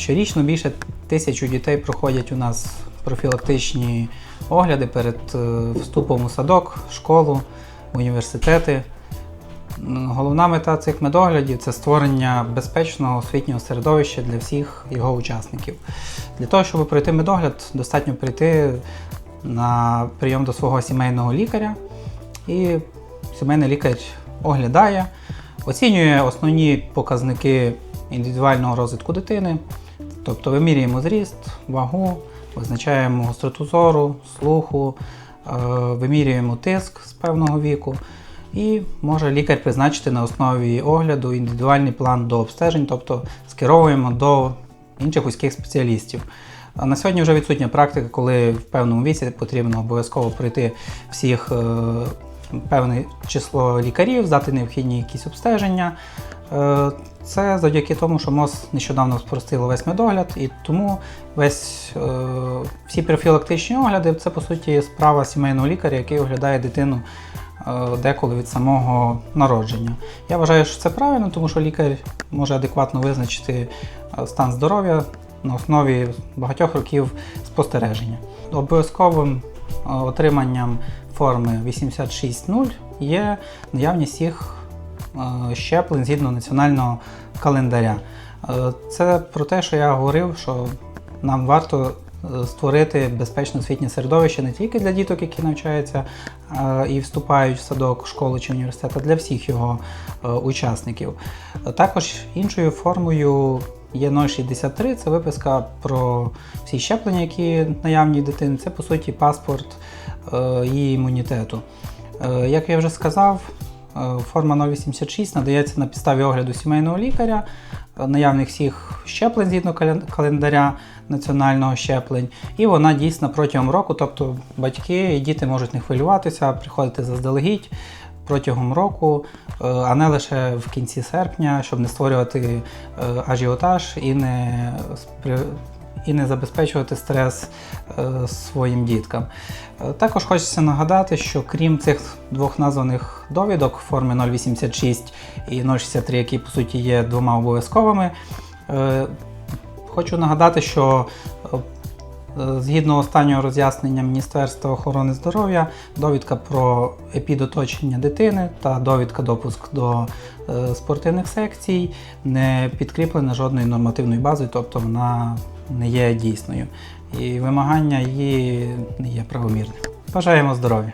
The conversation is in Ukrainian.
Щорічно більше тисячу дітей проходять у нас профілактичні огляди перед е, вступом у садок, школу, університети. Головна мета цих медоглядів це створення безпечного освітнього середовища для всіх його учасників. Для того, щоб пройти медогляд, достатньо прийти на прийом до свого сімейного лікаря, і сімейний лікар оглядає, оцінює основні показники індивідуального розвитку дитини, тобто вимірюємо зріст, вагу, визначаємо гостроту зору, слуху, е, вимірюємо тиск з певного віку. І може лікар призначити на основі огляду індивідуальний план до обстежень, тобто скеровуємо до інших вузьких спеціалістів. На сьогодні вже відсутня практика, коли в певному віці потрібно обов'язково пройти всіх е, певне число лікарів, здати необхідні якісь обстеження. Е, Це завдяки тому, що МОЗ нещодавно спростило весь медогляд, і тому весь е, всі профілактичні огляди це по суті справа сімейного лікаря, який оглядає дитину е, деколи від самого народження. Я вважаю, що це правильно, тому що лікар може адекватно визначити стан здоров'я на основі багатьох років спостереження. Обов'язковим отриманням форми 86.0 є наявність е, щеплень згідно національного календаря. Е, Це про те, що я говорив, що нам варто е, створити безпечне освітнє середовище не тільки для діток, які навчаються е, і вступають в садок, школу чи університет, а для всіх його е, учасників. Е, Також іншою формою є 063, це виписка про всі щеплення, які наявні дитини. Це по суті паспорт е, її імунітету. Е, Як я вже сказав, е, форма 086 надається на підставі огляду сімейного лікаря, е, наявних всіх щеплень згідно календаря національного щеплень, і вона дійсна протягом року, тобто батьки і діти можуть не хвилюватися, приходити заздалегідь протягом року, е, а не лише в кінці серпня, щоб не створювати е, ажіотаж і не і не забезпечувати стрес е, своїм діткам. Е, Також хочеться нагадати, що крім цих двох названих довідок форми 086 і 063, які по суті є двома обов'язковими, е, хочу нагадати, що згідно останнього роз'яснення Міністерства охорони здоров'я, довідка про епідоточення дитини та довідка допуск до спортивних секцій не підкріплена жодною нормативною базою, тобто вона не є дійсною. І вимагання її не є правомірним. Бажаємо здоров'я!